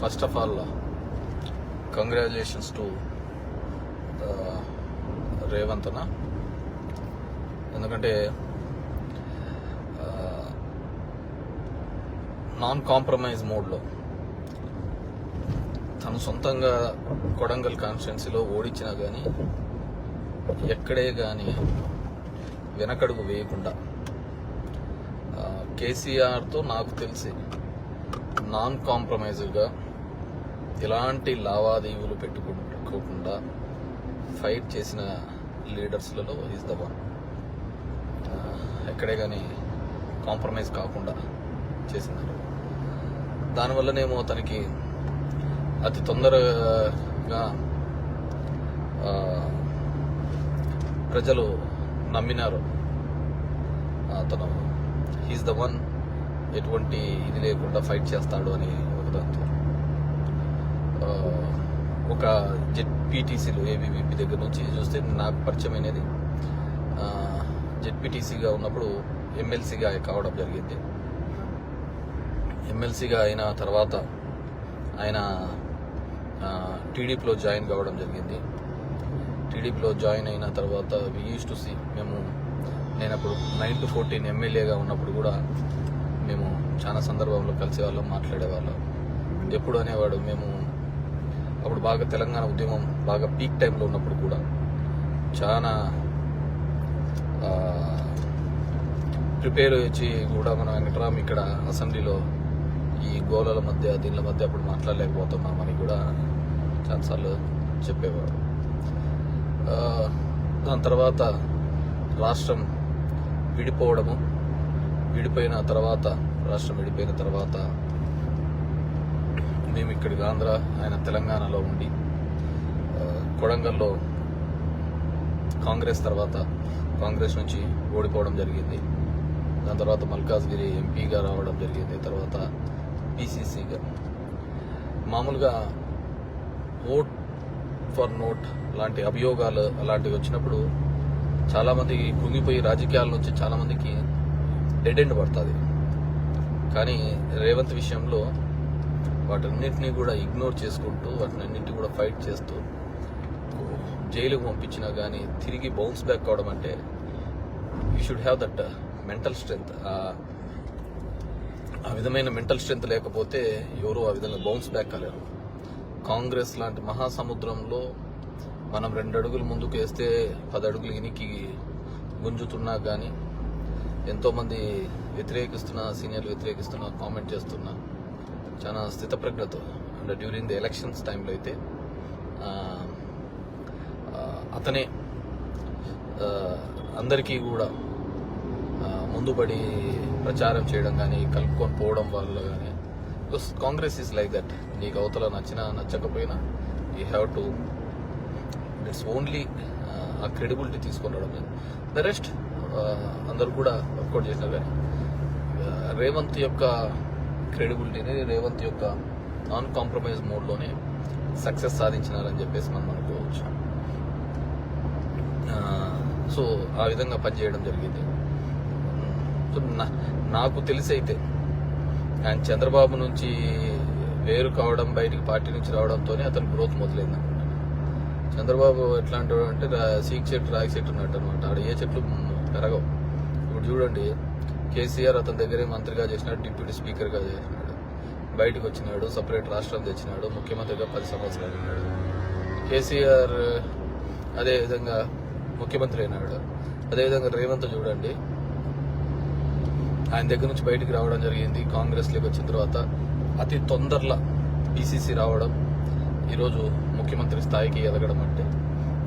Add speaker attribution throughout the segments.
Speaker 1: First of all congratulations to రేవంతన ఎందుకంటే non compromise మోడ్లో తను సొంతంగా కొడంగల్ కాన్స్టిట్యున్సీలో ఓడించినా కానీ ఎక్కడే కానీ వెనకడుగు వేయకుండా uh, కేసీఆర్తో నాకు తెలిసి నాన్ కాంప్రమైజ్గా ఎలాంటి లావాదేవీలు పెట్టుకోకుండా ఫైట్ చేసిన లీడర్స్లలో ఈజ్ ద వన్ ఎక్కడే కానీ కాంప్రమైజ్ కాకుండా చేసినారు. దానివల్లనేమో తనకి అతి తొందరగా ప్రజలు నమ్మినారు. అతను హీస్ ద వన్ ఎటువంటి ఇది లేకుండా ఫైట్ చేస్తాడు అని ఒక దాంతో. ఒక జెడ్పీటీసీలు ఏబీవీపీ దగ్గర నుంచి చూస్తే నాకు పరిచయం అనేది జెడ్పీటీసీగా ఉన్నప్పుడు ఎమ్మెల్సీగా కావడం జరిగింది. ఎమ్మెల్సీగా అయిన తర్వాత ఆయన టీడీపీలో జాయిన్ కావడం జరిగింది. టీడీపీలో జాయిన్ అయిన తర్వాత వి యూస్ టు సి మేము నేను అప్పుడు నైన్ టు ఫోర్టీన్ ఎమ్మెల్యేగా ఉన్నప్పుడు కూడా మేము చాలా సందర్భంలో కలిసేవాళ్ళం మాట్లాడేవాళ్ళం. ఎప్పుడు అనేవాడు మేము అప్పుడు బాగా తెలంగాణ ఉద్యమం బాగా పీక్ టైంలో ఉన్నప్పుడు కూడా చాలా ప్రిపేర్ వచ్చి కూడా మనం వెంకటరామ్ ఇక్కడ అసెంబ్లీలో ఈ గోళల మధ్య దీనిల మధ్య అప్పుడు మాట్లాడలేకపోతున్నామని కూడా చాలాసార్లు చెప్పేవాడు దాని తర్వాత రాష్ట్రం విడిపోవడము విడిపోయిన తర్వాత రాష్ట్రం విడిపోయిన తర్వాత మేము ఇక్కడికి ఆంధ్ర ఆయన తెలంగాణలో ఉండి కొడంగల్లో కాంగ్రెస్ తర్వాత కాంగ్రెస్ నుంచి ఓడిపోవడం జరిగింది. దాని తర్వాత మల్కాజ్గిరి ఎంపీగా రావడం జరిగింది తర్వాత పీసీసీగా. మామూలుగా ఓట్ ఫర్ నోట్ లాంటి అభియోగాలు అలాంటివి వచ్చినప్పుడు చాలామంది కుంగిపోయి రాజకీయాల నుంచి చాలామందికి డెడ్ ఎండ్ పడుతుంది. కానీ రేవంత్ విషయంలో వాటన్నిటిని కూడా ఇగ్నోర్ చేసుకుంటూ వాటినన్నింటినీ కూడా ఫైట్ చేస్తూ జైలుకు పంపించినా కానీ తిరిగి బౌన్స్ బ్యాక్ కావడం అంటే you should have that mental strength ఆ విధమైన మెంటల్ స్ట్రెంగ్త్ లేకపోతే ఎవరు ఆ విధంగా బౌన్స్ బ్యాక్ కాలేరు. కాంగ్రెస్ లాంటి మహాసముద్రంలో మనం రెండు అడుగులు ముందుకు వేస్తే పది అడుగులు ఇనికి గుంజుతున్నా కానీ ఎంతోమంది వ్యతిరేకిస్తున్న సీనియర్లు వ్యతిరేకిస్తున్న కామెంట్ చేస్తున్నా చాలా స్థితప్రజ్ఞతో అండ్ డ్యూరింగ్ ది ఎలక్షన్స్ టైంలో అయితే అతనే అందరికీ కూడా ముందుపడి ప్రచారం చేయడం కానీ కలుపుకొని పోవడం వల్ల కానీ because Congress is like that నీకు అవతల నచ్చినా నచ్చకపోయినా you have to it's only ఆ క్రెడిబిలిటీ తీసుకొని రావడం ద రెస్ట్ అందరు కూడా వర్కౌట్ చేసినారు కానీ రేవంత్ యొక్క క్రెడిబిలిటీని రేవంత్ యొక్క నాన్ కాంప్రమైజ్ మోడ్లోనే సక్సెస్ సాధించినారని చెప్పేసి మనం అనుకోవచ్చు. సో ఆ విధంగా పనిచేయడం జరిగింది. సో నా- నాకు తెలిసి అయితే ఆయన చంద్రబాబు నుంచి వేరు కావడం బయటికి పార్టీ నుంచి రావడంతోనే అతని గ్రోత్ మొదలైంది అనుకుంటాను చంద్రబాబు ఎట్లాంటి వాడు అంటే రా- సీక్ చెట్టు రాగి చెట్టు ఉన్నట్టు అనమాట. ఆడ ఏ చెట్లు పెరగవు. చూడండి కేసీఆర్ అతని దగ్గరే మంత్రిగా చేసినాడు డిప్యూటీ స్పీకర్గా చేసినాడు. బయటకు వచ్చినాడు సపరేట్ రాష్ట్రం తెచ్చినాడు ముఖ్యమంత్రిగా పది సంవత్సరాలు ఉన్నాడు. కేసీఆర్ అదేవిధంగా ముఖ్యమంత్రి అయినాడు. అదేవిధంగా రేవంత్ చూడండి ఆయన దగ్గర నుంచి బయటికి రావడం జరిగింది. కాంగ్రెస్లోకి వచ్చిన తర్వాత అతి తొందరలో పీసీసీ రావడం ఈరోజు ముఖ్యమంత్రి స్థాయికి ఎదగడం అంటే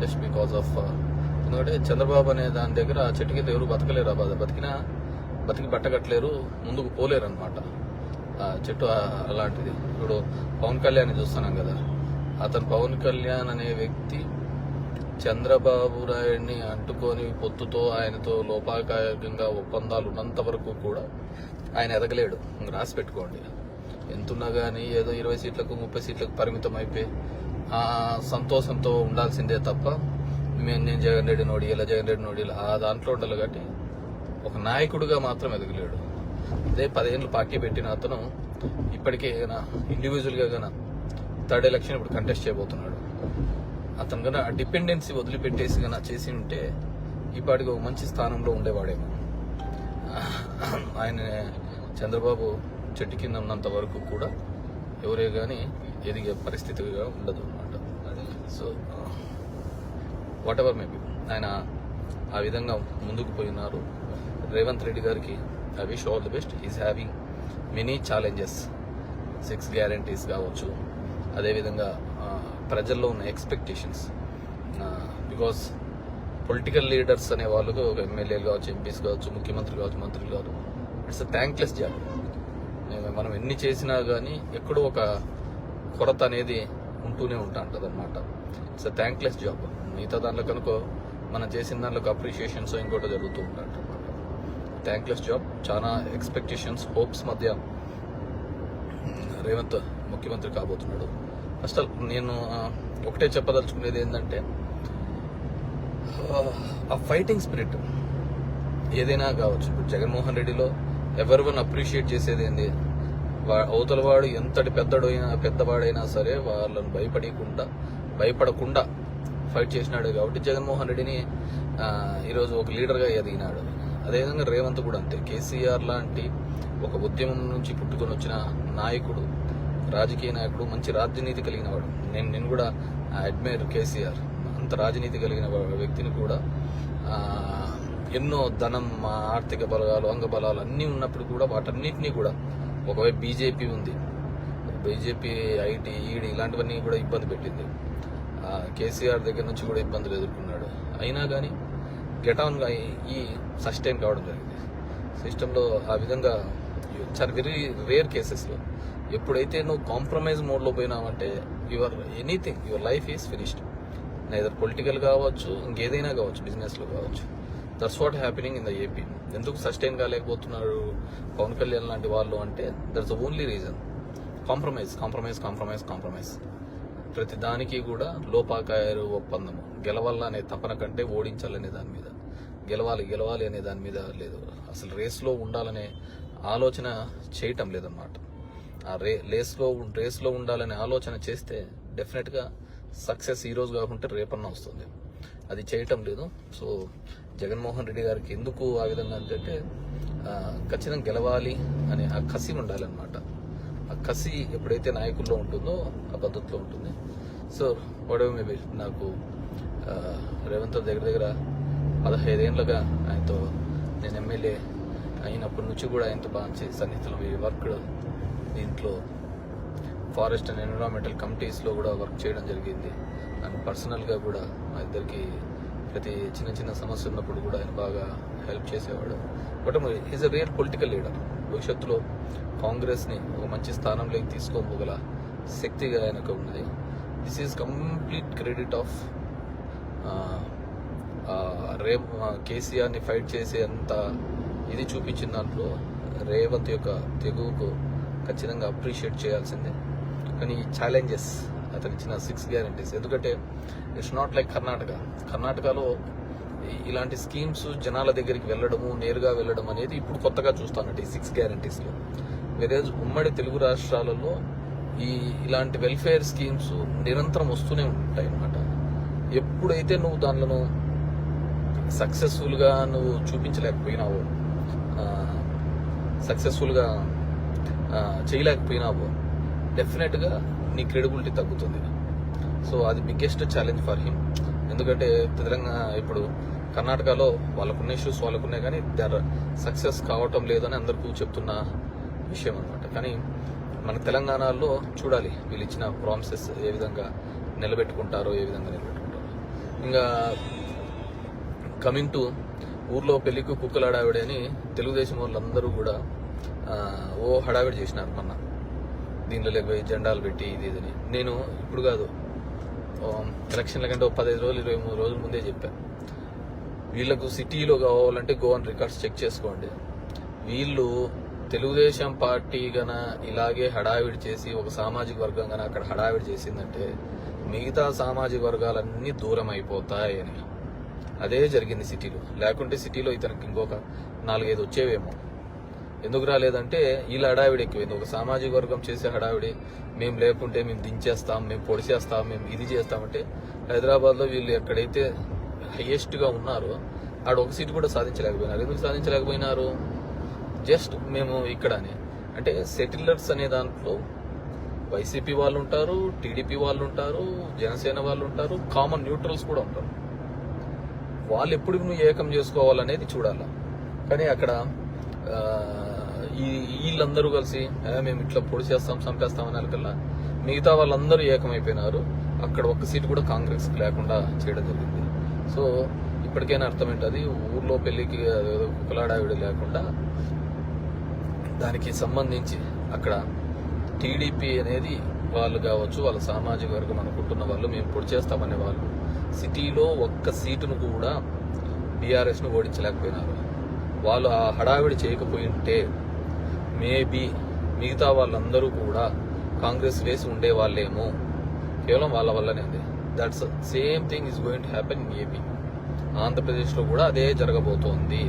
Speaker 1: జస్ట్ బికాస్ ఆఫ్ ఎందుకంటే చంద్రబాబు అనే దాని దగ్గర ఆ చెట్టు కింద ఎవరు బతకలేరు ఆ బాధ. బతికినా బతికి బట్టగట్టలేరు ముందుకు పోలేరు అనమాట ఆ చెట్టు అలాంటిది. ఇప్పుడు పవన్ కళ్యాణ్ చూస్తున్నాం కదా. అతను పవన్ కళ్యాణ్ అనే వ్యక్తి చంద్రబాబు నాయుడిని అంటుకొని పొత్తుతో ఆయనతో లోపాకాయంగా ఒప్పందాలు ఉన్నంత వరకు కూడా ఆయన ఎదగలేడు. రాసి పెట్టుకోండి. ఎంతున్నా కానీ ఏదో ఇరవై సీట్లకు ముప్పై సీట్లకు పరిమితం అయిపోయి ఆ సంతోషంతో ఉండాల్సిందే తప్ప మేము నేను జగన్ రెడ్డి నోడి ఇలా జగన్ రెడ్డి నోడి ఆ దాంట్లో ఉండాలి కాబట్టి ఒక నాయకుడిగా మాత్రం ఎదగలేడు. అదే పదిహేను పార్టీ పెట్టిన అతను ఇప్పటికే గన ఇండివిజువల్గా గన థర్డ్ ఎలక్షన్ ఇప్పుడు కంటెస్ట్ చేయబోతున్నాడు. అతను గన డిపెండెన్సీ వదిలిపెట్టేసి గన చేసి ఉంటే ఇప్పటికి ఒక మంచి స్థానంలో ఉండేవాడేమో. ఆయన చంద్రబాబు చెట్టు కింద ఉన్నంత వరకు కూడా ఎవరే కానీ ఎదిగే పరిస్థితిగా ఉండదు అనమాట సో వాట్ ఎవర్ మేబీ ఆయన ఆ విధంగా ముందుకు పోయినారు. రేవంత్ రెడ్డి గారికి I wish all the best is having many challenges six guarantees కావచ్చు. అదేవిధంగా ప్రజల్లో ఉన్న ఎక్స్పెక్టేషన్స్ బికాస్ పొలిటికల్ లీడర్స్ అనే వాళ్ళకు ఒక ఎమ్మెల్యేలు కావచ్చు ఎంపీస్ కావచ్చు ముఖ్యమంత్రి కావచ్చు మంత్రులు కావచ్చు ఇట్స్ అ థ్యాంక్లెస్ జాబ్ మనం ఎన్ని చేసినా కానీ ఎక్కడో ఒక కొరత అనేది ఉంటూనే ఉంటా ఉంటుంది అనమాట ఇట్స్ అ థ్యాంక్లెస్ జాబ్ మిగతా దాంట్లో కనుక మనం చేసిన దాంట్లో అప్రిషియేషన్స్ ఇంకోటి జరుగుతూ ఉంటాయి థ్యాంక్లెస్ జాబ్ చాలా ఎక్స్పెక్టేషన్స్ హోప్స్ మధ్య రేవంత్ ముఖ్యమంత్రి కాబోతున్నాడు. ఫస్ట్ నేను ఒకటే చెప్పదలుచుకునేది ఏంటంటే ఆ ఫైటింగ్ స్పిరిట్ ఏదైనా కావచ్చు. ఇప్పుడు జగన్మోహన్ రెడ్డిలో ఎవరి వన్ అప్రిషియేట్ చేసేది ఏంది? వా- అవతల వాడు ఎంతటి పెద్దడైనా పెద్దవాడైనా సరే వాళ్ళని భయపడకుండా భయపడకుండా ఫైట్ చేసినాడు కాబట్టి జగన్మోహన్ రెడ్డిని ఈరోజు ఒక లీడర్గా ఎదిగినాడు. అదేవిధంగా రేవంత్ కూడా అంతే. కేసీఆర్ లాంటి ఒక ఉద్యమం నుంచి పుట్టుకొని వచ్చిన నాయకుడు రాజకీయ నాయకుడు మంచి రాజనీతి కలిగిన వాడు. నేను నేను కూడా అడ్మైర్ కేసీఆర్. అంత రాజనీతి కలిగిన వ్యక్తిని కూడా ఎన్నో ధనం ఆర్థిక బలాలు అంగబలాలు అన్నీ ఉన్నప్పుడు కూడా వాటన్నిటినీ కూడా ఒకవైపు బీజేపీ ఉంది. బీజేపీ ఐటీ ఈడీ ఇలాంటివన్నీ కూడా ఇబ్బంది పెట్టింది. కేసీఆర్ దగ్గర నుంచి కూడా ఇబ్బందులు ఎదుర్కొన్నాడు. అయినా కానీ గెట్ ఈ- సస్టైన్ కావడం జరిగింది. సిస్టంలో ఆ విధంగా చాలా వెరీ రేర్ కేసెస్లో ఎప్పుడైతే నువ్వు కాంప్రమైజ్ మోడ్లో పోయినావంటే your anything your life is finished neither political కావచ్చు ఇంకేదైనా కావచ్చు బిజినెస్లో కావచ్చు. That's what happening in the AP ఎందుకు సస్టైన్ కాలేకపోతున్నారు పవన్ కళ్యాణ్ లాంటి వాళ్ళు అంటే that's the only reason compromise compromise compromise compromise ప్రతి దానికి కూడా లోపాకాయరు ఒప్పందము. గెలవాలనే తపన కంటే ఓడించాలనే దాని మీద. గెలవాలి గెలవాలి అనే దాని మీద లేదు. అసలు రేస్లో ఉండాలనే ఆలోచన చేయటం లేదన్నమాట. ఆ రే రేస్లో రేస్లో ఉండాలనే ఆలోచన చేస్తే డెఫినెట్గా సక్సెస్ ఈరోజు కాకుంటే రేపన్నా వస్తుంది. అది చేయటం లేదు. సో జగన్మోహన్ రెడ్డి గారికి ఎందుకు ఆ విధంగా అంటే ఖచ్చితంగా గెలవాలి అనే ఆ కసి ఉండాలన్నమాట ఆ కసి ఎప్పుడైతే నాయకుల్లో ఉంటుందో ఆ పద్ధతిలో ఉంటుంది. సో వడవ మేబీ నాకు రేవంత్ దగ్గర దగ్గర పదహైదేళ్ళుగా ఆయనతో నేను ఎమ్మెల్యే అయినప్పటి నుంచి కూడా ఆయనతో బాగా చేసి మీ వర్క్ దీంట్లో. ఫారెస్ట్ అండ్ ఎన్విరాన్మెంటల్ కమిటీస్లో కూడా వర్క్ చేయడం జరిగింది. అండ్ పర్సనల్గా కూడా మా ఇద్దరికి ప్రతి చిన్న చిన్న సమస్య ఉన్నప్పుడు కూడా ఆయన బాగా హెల్ప్ చేసేవాడు. But is a real political leader. భవిష్యత్తులో కాంగ్రెస్ని ఒక మంచి స్థానంలోకి తీసుకోగల శక్తిగా ఆయనకు ఉన్నది. This is complete credit of rape కేసీఆర్ని ఫైట్ చేసే అంత ఇది చూపించిన దాంట్లో రేవంత్ యొక్క తెగువకు ఖచ్చితంగా అప్రిషియేట్ చేయాల్సిందే. కానీ ఈ ఛాలెంజెస్ అతను ఇచ్చిన సిక్స్ గ్యారంటీస్ ఎందుకంటే ఇట్స్ నాట్ లైక్ కర్ణాటక. కర్ణాటకలో ఇలాంటి స్కీమ్స్ జనాల దగ్గరికి వెళ్ళడము నేరుగా వెళ్ళడం అనేది ఇప్పుడు కొత్తగా చూస్తానండి ఈ సిక్స్ గ్యారంటీస్లో. వెరేజ్ ఉమ్మడి తెలుగు రాష్ట్రాలలో ఈ ఇలాంటి వెల్ఫేర్ స్కీమ్స్ నిరంతరం వస్తూనే ఉంటాయి అన్నమాట ఎప్పుడైతే నువ్వు దానిలో సక్సెస్ఫుల్గా నువ్వు చూపించలేకపోయినావు సక్సెస్ఫుల్గా చేయలేకపోయినావు డెఫినెట్గా నీ క్రెడిబిలిటీ తగ్గుతుంది. సో అది బిగ్గెస్ట్ ఛాలెంజ్ ఫర్ హిమ్ ఎందుకంటే తెలంగాణ ఇప్పుడు కర్ణాటకలో వాళ్ళకున్న ఇష్యూస్ వాళ్ళకున్నాయి కానీ దర్ సక్సెస్ కావటం లేదని అందరికీ చెప్తున్న విషయం అనమాట కానీ మన తెలంగాణలో చూడాలి వీళ్ళు ఇచ్చిన ప్రామిసెస్ ఏ విధంగా నిలబెట్టుకుంటారో ఏ విధంగా నిలబెట్టుకుంటారో. ఇంకా కమింగ్ టు ఊర్లో పెళ్ళికి కుక్కలు హడావిడి అని తెలుగుదేశం వాళ్ళందరూ కూడా ఓ హడావిడి చేసినారు మొన్న. దీనిలో లేకపోయి జెండాలు పెట్టి ఇది ఇదని నేను ఇప్పుడు కాదు Um, ఎలక్షన్ల కంటే ఒక పదహైదు రోజులు ఇరవై మూడు రోజుల ముందే చెప్పాను వీళ్ళకు సిటీలో కావాలంటే గోవన్ రికార్డ్స్ చెక్ చేసుకోండి. వీళ్ళు తెలుగుదేశం పార్టీ గన ఇలాగే హడావిడి చేసి ఒక సామాజిక వర్గం గన అక్కడ హడావిడి చేసిందంటే మిగతా సామాజిక వర్గాలన్నీ దూరం అయిపోతాయని. అదే జరిగింది సిటీలో. లేకుంటే సిటీలో ఇతనికి ఇంకొక నాలుగైదు వచ్చేవేమో. ఎందుకు రాలేదంటే వీళ్ళ హడావిడి ఎక్కువైంది. ఒక సామాజిక వర్గం చేసే హడావిడి మేము లేకుంటే మేము దించేస్తాం మేము పొడిచేస్తాం మేము ఇది చేస్తామంటే హైదరాబాద్లో వీళ్ళు ఎక్కడైతే హయ్యెస్ట్గా ఉన్నారో ఆడ ఒక సీటు కూడా సాధించలేకపోయినారు. ఎందుకు సాధించలేకపోయినారు? జస్ట్ మేము ఇక్కడనే. అంటే సెటిలర్స్ అనే దాంట్లో వైసీపీ వాళ్ళు ఉంటారు టీడీపీ వాళ్ళు ఉంటారు జనసేన వాళ్ళు ఉంటారు కామన్ న్యూట్రల్స్ కూడా ఉంటారు. వాళ్ళు ఎప్పుడు నువ్వు ఏకం చేసుకోవాలనేది చూడాలి. కానీ అక్కడ ఈ వీళ్ళందరూ కలిసి మేము ఇట్లా పొడి చేస్తాం చంపేస్తాం అనే కల్లా మిగతా వాళ్ళందరూ ఏకమైపోయినారు. అక్కడ ఒక్క సీటు కూడా కాంగ్రెస్ లేకుండా చేయడం జరిగింది. సో ఇప్పటికైనా అర్థం ఏంటది ఊర్లో పెళ్ళికి కులాడావిడి లేకుండా దానికి సంబంధించి అక్కడ టీడీపీ అనేది వాళ్ళు కావచ్చు వాళ్ళ సామాజిక వర్గం అనుకుంటున్న వాళ్ళు మేము పొడి చేస్తామనే వాళ్ళు సిటీలో ఒక్క సీటును కూడా బీఆర్ఎస్ను ఓడించలేకపోయినారు. వాళ్ళు ఆ హడావిడి చేయకపోయింటే మేబీ మిగతా వాళ్ళందరూ కూడా కాంగ్రెస్ వేసి ఉండే వాళ్ళేమో కేవలం వాళ్ళ వల్లనే ఉంది that's same thing is going to happen in AP ఆంధ్రప్రదేశ్లో కూడా అదే జరగబోతోంది.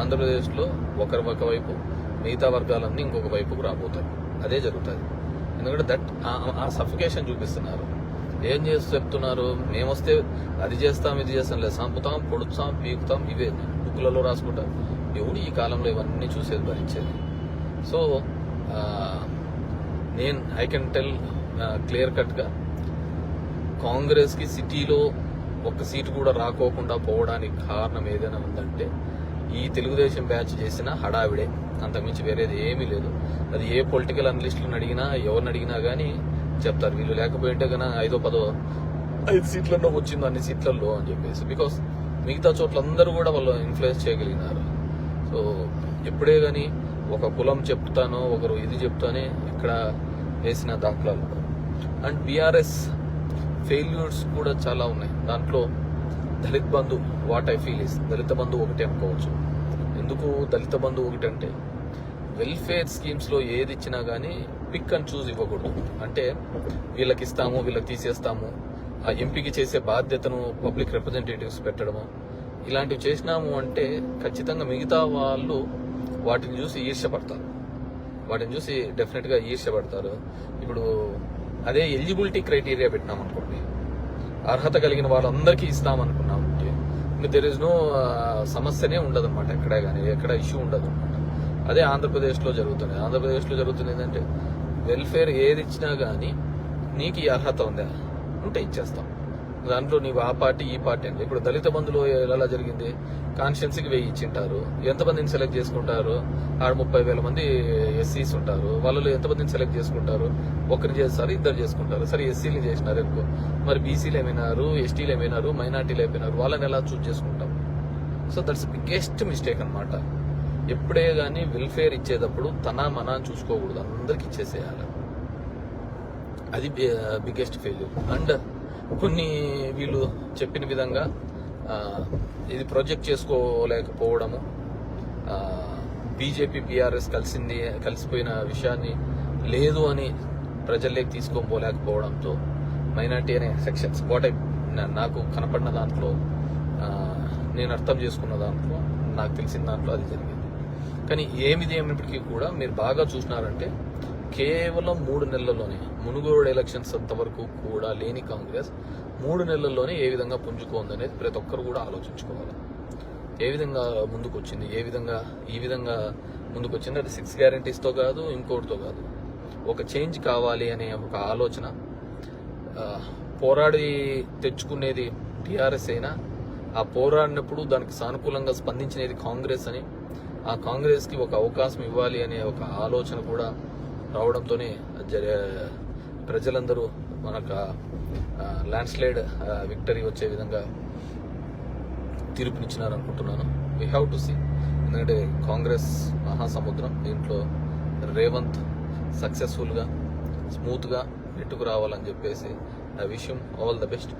Speaker 1: ఆంధ్రప్రదేశ్లో ఒకరి ఒక వైపు మిగతా వర్గాలన్నీ ఇంకొక వైపుకు రాబోతాయి. అదే జరుగుతుంది. ఎందుకంటే దట్ ఆ సఫికేషన్ చూపిస్తున్నారు. ఏం చేసి చెప్తున్నారు? మేమొస్తే అది చేస్తాం ఇది చేస్తాం లేదు సంపుతాం పొడుస్తాం పీకుతాం ఇవే బుక్లలో రాసుకుంటాం. ఎవడు ఈ కాలంలో ఇవన్నీ చూసేది భరించేది సో నేను ఐ కెన్ టెల్ క్లియర్ కట్గా కాంగ్రెస్కి సిటీలో ఒక్క సీటు కూడా రాకోకుండా పోవడానికి కారణం ఏదైనా ఉందంటే ఈ తెలుగుదేశం బ్యాచ్ చేసిన హడావిడే. అంతకుమించి వేరేది ఏమీ లేదు. అది ఏ పొలిటికల్ అనలిస్టులను అడిగినా ఎవరిని అడిగినా కానీ చెప్తారు. వీళ్ళు లేకపోయింటే కన్నా ఐదో పదో ఐదు సీట్లలో వచ్చింది అన్ని సీట్లలో అని చెప్పేసి. బికాస్ మిగతా చోట్ల అందరూ కూడా వాళ్ళు ఇన్ఫ్లుయెన్స్ చేయగలిగినారు. సో ఎప్పుడే కానీ ఒక కులం చెప్తానో ఒకరు ఇది చెప్తానే ఇక్కడ వేసిన దాఖలాలు. అండ్ బీఆర్ఎస్ ఫెయిల్యూర్స్ కూడా చాలా ఉన్నాయి. దాంట్లో Dalit Bandhu what I feel is Dalita Bandhu ఒకటి అనుకోవచ్చు. ఎందుకు దళిత బంధు ఒకటి అంటే వెల్ఫేర్ స్కీమ్స్లో ఏది ఇచ్చినా కానీ పిక్ అండ్ చూస్ ఇవ్వకూడదు. అంటే వీళ్ళకి ఇస్తాము వీళ్ళకి తీసేస్తాము ఆ ఎంపిక చేసే బాధ్యతను పబ్లిక్ రిప్రజెంటేటివ్స్ పెట్టడము? ఇలాంటివి చేసినాము అంటే ఖచ్చితంగా మిగతా వాళ్ళు వాటిని చూసి ఈర్ష్యపడతారు. వాటిని చూసి డెఫినెట్గా ఈర్ష్యపడతారు. ఇప్పుడు అదే ఎలిజిబిలిటీ క్రైటీరియా పెట్టినాం అనుకోండి అర్హత కలిగిన వాళ్ళందరికీ ఇస్తాం అనుకున్నాం ఇంకా దెర్ ఇస్ నో సమస్యనే ఉండదు అనమాట ఎక్కడే కానీ ఎక్కడ ఇష్యూ ఉండదు అనమాట అదే ఆంధ్రప్రదేశ్లో జరుగుతుంది. ఆంధ్రప్రదేశ్లో జరుగుతుంది ఏంటంటే వెల్ఫేర్ ఏది ఇచ్చినా కానీ నీకు ఈ అర్హత ఉందా? ఉంటే ఇచ్చేస్తాం. దాంట్లో నీవు ఆ పార్టీ ఈ పార్టీ అంటే ఇప్పుడు దళిత బంధులో ఎలా జరిగింది? కాన్స్టిట్యున్సీకి వెయ్యి ఇచ్చింటారు. ఎంతమందిని సెలెక్ట్ చేసుకుంటారు? ఆడ ముప్పై వేల మంది ఎస్సీస్ ఉంటారు. వాళ్ళలో ఎంతమందిని సెలెక్ట్ చేసుకుంటారు? ఒకరిని చేస్తారు ఇద్దరు చేసుకుంటారు. సరే ఎస్సీలు చేసినారు ఎక్కువ. మరి బీసీలు ఏమైనారు? ఎస్టీలు ఏమైనారు? మైనార్టీలు అయిపోయినారు వాళ్ళని ఎలా చూస్ చేసుకుంటాం? సో దట్స్ బిగ్గెస్ట్ మిస్టేక్ అన్నమాట. ఎప్పుడే కానీ వెల్ఫేర్ ఇచ్చేటప్పుడు తన మన చూసుకోకూడదు. అందరికి ఇచ్చేసేయాలి. అది బిగ్గెస్ట్ ఫెయిల్యూర్. అండ్ కొన్ని వీళ్ళు చెప్పిన విధంగా ఇది ప్రొజెక్ట్ చేసుకోలేకపోవడము. బీజేపీ బీఆర్ఎస్ కలిసింది కలిసిపోయిన విషయాన్ని లేదు అని ప్రజల్లోకి తీసుకోపోలేకపోవడంతో మైనార్టీ అనే సెక్షన్స్ వాట్ నాకు కనపడిన దాంట్లో నేను అర్థం చేసుకున్న దాంట్లో నాకు తెలిసిన దాంట్లో అది జరిగింది. కానీ ఏమిది ఏమిటికి కూడా మీరు బాగా చూసినారంటే కేవలం మూడు నెలల్లోనే మునుగోడు ఎలక్షన్స్ అంతవరకు కూడా లేని కాంగ్రెస్ మూడు నెలల్లోనే ఏ విధంగా పుంజుకోంది అనేది ప్రతి ఒక్కరు కూడా ఆలోచించుకోవాలి. ఏ విధంగా ముందుకు వచ్చింది ఏ విధంగా ఈ విధంగా ముందుకు వచ్చింది అది సిక్స్ గ్యారంటీస్తో కాదు ఇంకోటితో కాదు. ఒక చేంజ్ కావాలి అనే ఒక ఆలోచన పోరాడి తెచ్చుకునేది టీఆర్ఎస్ అయినా ఆ పోరాడినప్పుడు దానికి సానుకూలంగా స్పందించినది కాంగ్రెస్ అని ఆ కాంగ్రెస్కి ఒక అవకాశం ఇవ్వాలి అనే ఒక ఆలోచన కూడా రావడంతోనే ప్రజలందరూ మనకు ల్యాండ్ స్లైడ్ విక్టరీ వచ్చే విధంగా తీర్పునిచ్చినారు అనుకుంటున్నాను వీ హ్యావ్ టు సీ ఎందుకంటే కాంగ్రెస్ మహాసముద్రం దీంట్లో రేవంత్ సక్సెస్ఫుల్గా స్మూత్గా నెట్టుకు రావాలని చెప్పేసి ఐ విషయం ఆల్ ద బెస్ట్